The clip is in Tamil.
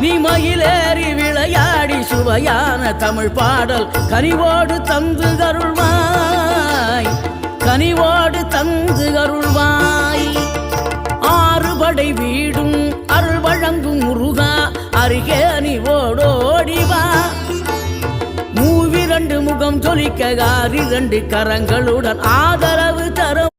நீ மயிலேறி விளையாடி சுவையான தமிழ் பாடல் கனிவோடு தந்து அருள்வாய். கனிவோடு தந்து அருள்வாய். ஆறுபடை வீடும் அருள் வழங்கும் முருகா அருகே நீ ஓடோடி மூவிரண்டு முகம் ஜொலிக்க ஆறிரண்டு கரங்களுடன் ஆதரவு தரும்.